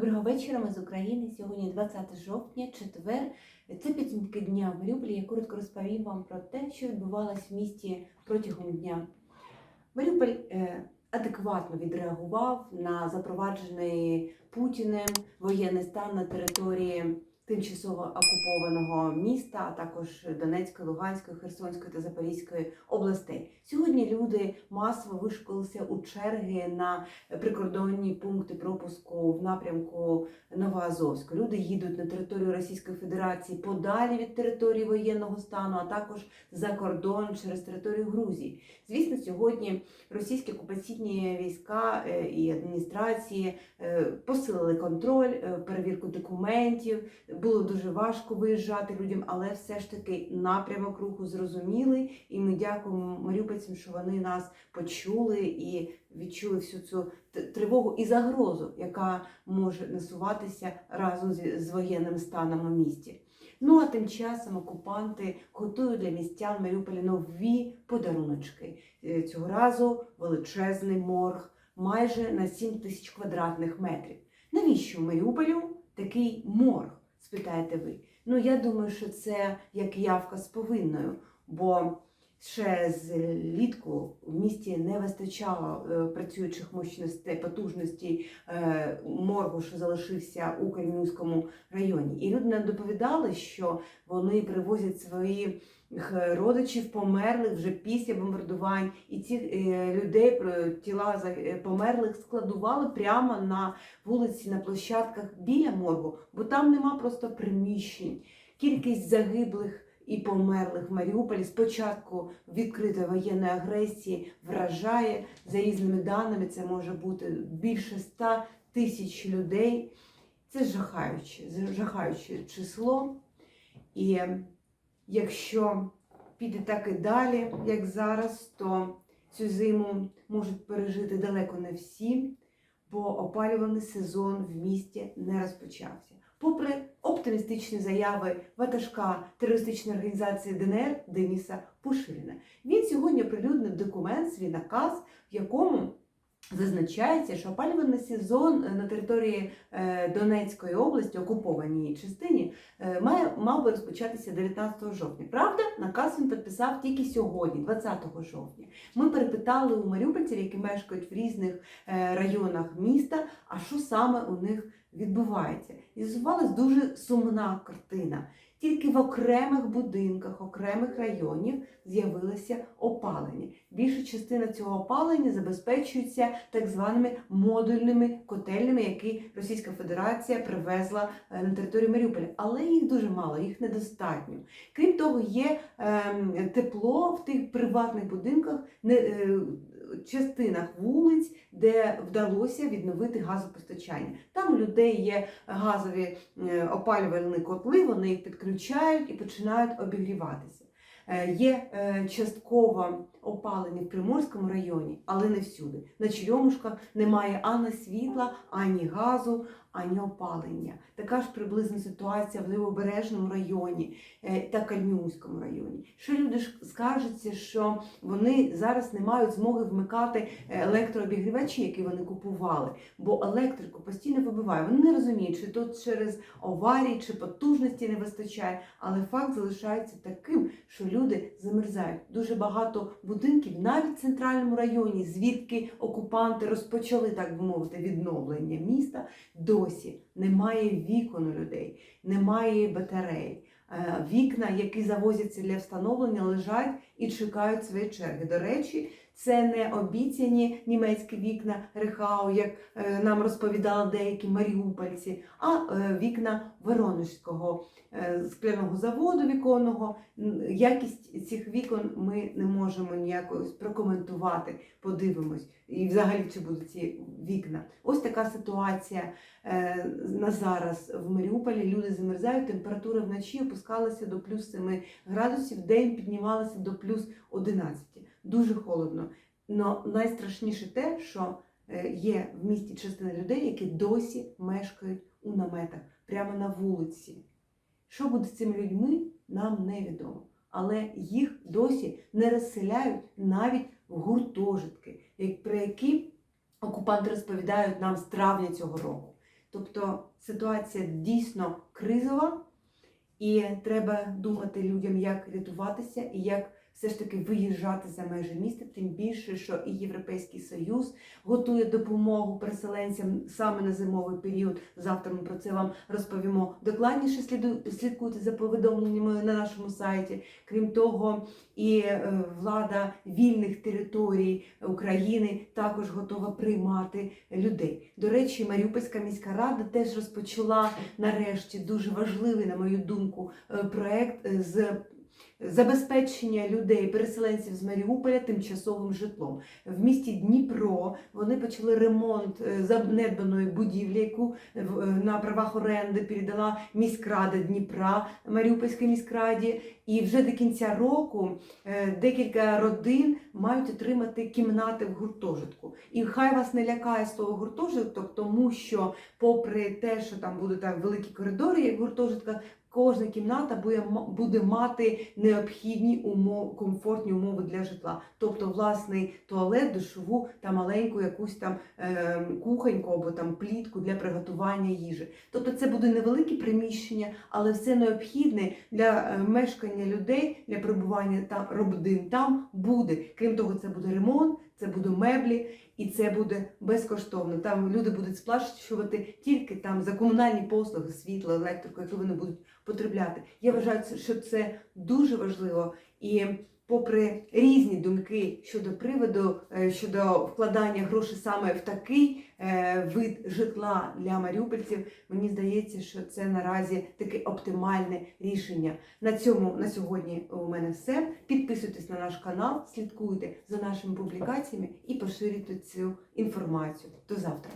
Доброго вечора, ми з України. Сьогодні 20 жовтня, четвер. Це підсумки дня в Маріуполі. Я коротко розповім вам про те, що відбувалось в місті протягом дня. Маріуполь е, адекватно відреагував на запроваджений Путіним воєнний стан на території тимчасово окупованого міста, а також Донецької, Луганської, Херсонської та Запорізької областей. Сьогодні люди масово вишколилися у черги на прикордонні пункти пропуску в напрямку Новоазовську. Люди їдуть на територію Російської Федерації подалі від території воєнного стану, а також за кордон через територію Грузії. Звісно, сьогодні російські окупаційні війська е, і адміністрації е, посилили контроль, е, перевірку документів. Було дуже важко виїжджати людям, але все ж таки напрямок руху зрозуміли, і ми дякуємо маріупольцям, що вони нас почули і відчули всю цю тривогу і загрозу, яка може насуватися разом з, воєнним станом у місті. Ну а тим часом окупанти готують для містян Маріуполя нові подаруночки. Е, Цього разу величезний морг майже на 7 тисяч квадратних метрів. Навіщо Маріуполю такий морг? Спитаєте ви. Ну я думаю, що це як явка з повинною, бо ще з літку в місті не вистачало е, працюючих мощностей, потужностей е, моргу, що залишився у Кремлівському районі. І люди нам доповідали, що вони привозять своїх родичів померлих вже після бомбардувань, і ці е, людей про тіла е, померлих складували прямо на вулиці, на площадках біля моргу, бо там нема просто приміщень. Кількість загиблих і померлих в Маріуполі з початку відкритої воєнної агресії вражає за різними даними. Це може бути більше 100 тисяч людей. Це жахаюче, жахаюче число. І якщо піде так і далі, як зараз, то цю зиму можуть пережити далеко не всі, бо опалювальний сезон в місті не розпочався. Попри оптимістичні заяви ватажка терористичної організації ДНР Деніса Пушиліна, він сьогодні оприлюднив документ, свій наказ, в якому зазначається, що опалювальний сезон на території е, Донецької області, окупованій частині, е, має мав би розпочатися 19 жовтня. Правда, наказ він підписав тільки сьогодні, 20 жовтня. Ми перепитали у маріупольців, які мешкають в різних е, районах міста, а що саме у них відбувається. І з'ясувалась дуже сумна картина. Тільки в окремих будинках, окремих районів з'явилося опалення. Більша частина цього опалення забезпечується так званими модульними котельнями, які Російська Федерація привезла е, на територію Маріуполя. Але їх дуже мало, їх недостатньо. Крім того, є ем, тепло в тих приватних будинках, е, частинах вулиць, де вдалося відновити газопостачання. Там у людей є газові е, опалювальні котли, вони їх підключають і починають обігріватися. Е, Є частково часткове опалення в Приморському районі, але не всюди. На Черемушках немає ані світла, ані газу, ані опалення. Така ж приблизна ситуація в Лівобережному районі е, та Кальміуському районі. Що люди ж скаржаться, що вони зараз не мають змоги вмикати електрообігрівачі, які вони купували, бо електрику постійно вибиває. Вони не розуміють, чи то через аварії, чи потужності не вистачає, але факт залишається таким, що люди замерзають. Дуже багато будинків, навіть в центральному районі, звідки окупанти розпочали, так би мовити, відновлення міста, досі немає вікон у людей, немає батарей. Е, Вікна, які завозяться для встановлення, лежать і чекають своєї черги. До речі, це не обіцяні німецькі вікна Рехау, як е, нам розповідали деякі маріупольці, а е, вікна Воронежського е, скляного заводу віконного. Якість цих вікон ми не можемо ніяко прокоментувати. Подивимось, і взагалі чи будуть ці вікна. Ось така ситуація на зараз в Маріуполі. Люди замерзають, температура вночі опускалася до плюс 7 градусів, день піднімалася до плюс 11. Дуже холодно. Но найстрашніше те, що е, є в місті частина людей, які досі мешкають у наметах прямо на вулиці. Що буде з цими людьми, нам невідомо. Але їх досі не розселяють навіть в гуртожитки, про які окупанти розповідають нам з травня цього року. Тобто ситуація дійсно кризова, і треба думати людям, як рятуватися і як все ж таки виїжджати за межі міста, тим більше, що і Європейський Союз готує допомогу переселенцям саме на зимовий період. Завтра ми про це вам розповімо. Докладніше слідкуйте за повідомленнями на нашому сайті. Крім того, і е, влада вільних територій України також готова приймати людей. До речі, Маріупольська міська рада теж розпочала нарешті дуже важливий, на мою думку, е, проект е, з забезпечення людей, переселенців з Маріуполя тимчасовим житлом. В місті Дніпро вони почали ремонт е, занедбаної будівлі, яку е, е, на правах оренди передала міськрада Дніпра Маріупольській міськраді. І вже до кінця року декілька родин мають отримати кімнати в гуртожитку. І хай вас не лякає слово гуртожиток, тому що, попри те, що там будуть так великі коридори, як в гуртожитках, кожна кімната буде, буде мати необхідні умови, комфортні умови для житла. Тобто власний туалет, душову та маленьку якусь там е, кухоньку або там плітку для приготування їжі. Тобто це буде невелике приміщення, але все необхідне для е, мешкання людей, для перебування там родин там буде. Крім того, це буде ремонт, це будуть меблі. І це буде безкоштовно. Там люди будуть сплачувати тільки там за комунальні послуги, світло, електрику, які вони будуть потребляти. Я вважаю, що це дуже важливо. І попри різні думки щодо приводу, е, щодо вкладання грошей саме в такий е, вид житла для маріупольців, мені здається, що це наразі таке оптимальне рішення. На цьому на сьогодні у мене все. Підписуйтесь на наш канал, слідкуйте за нашими публікаціями і поширюйте цю інформацію. До завтра.